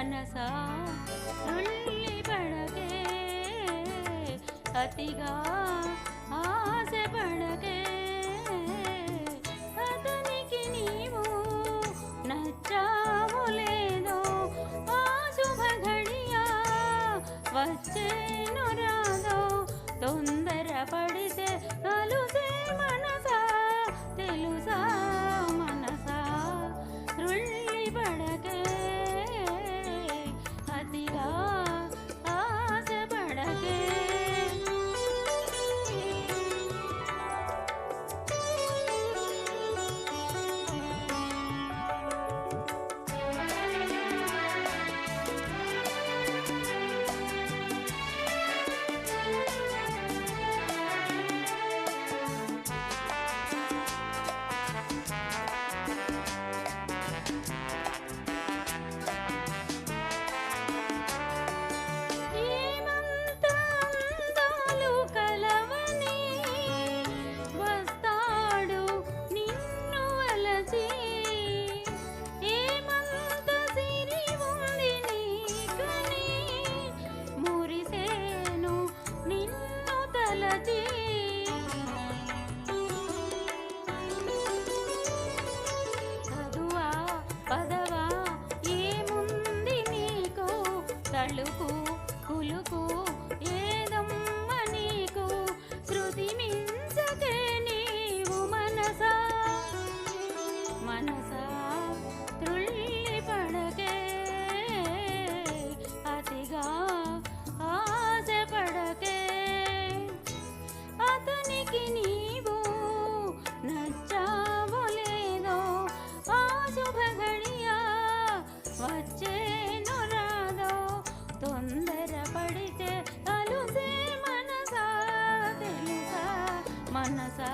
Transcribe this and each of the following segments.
మనసా తుల్లిపడకే అతిగా ఆశపడకే అతనికి నీవు నచ్చావు లేదో ఆ శుభఘడియా వచ్చేను రాదో తొందరపడ తలుపు కులుకు ఏ మనసా తెలుసా? మనసా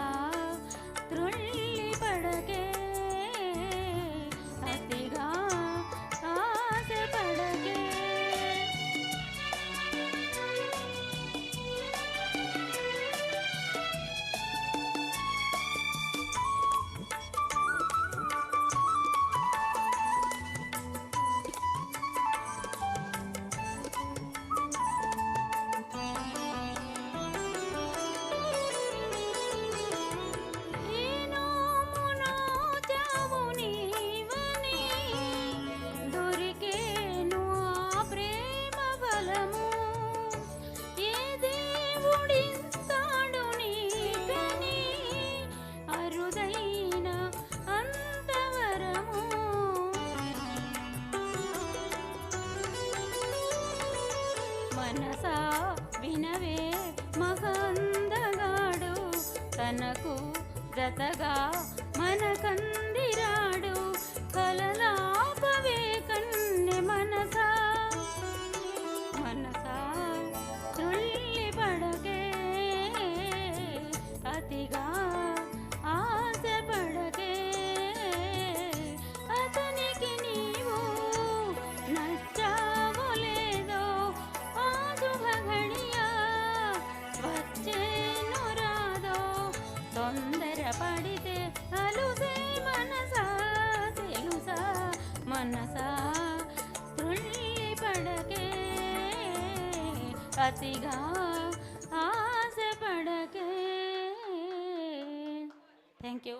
వినవే మహందగాడు. తనకు జతగా మనకందిరాడు. కలలా అలుసే మనసా తెలుసా మనసా తుళ్ళి పడకే అతిగా ఆశ పడకే థ్యాంక్ యూ